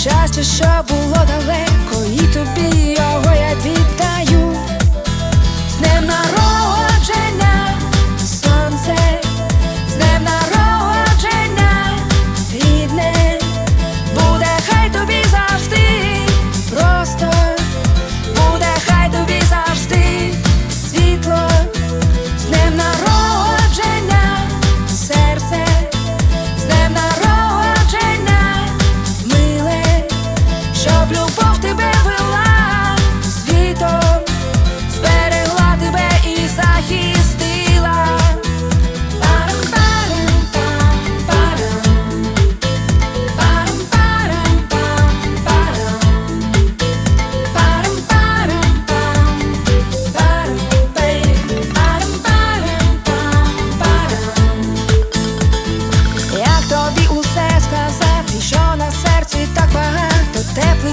щастя, що було далеко і тобі.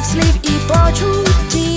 swych słów i poczuć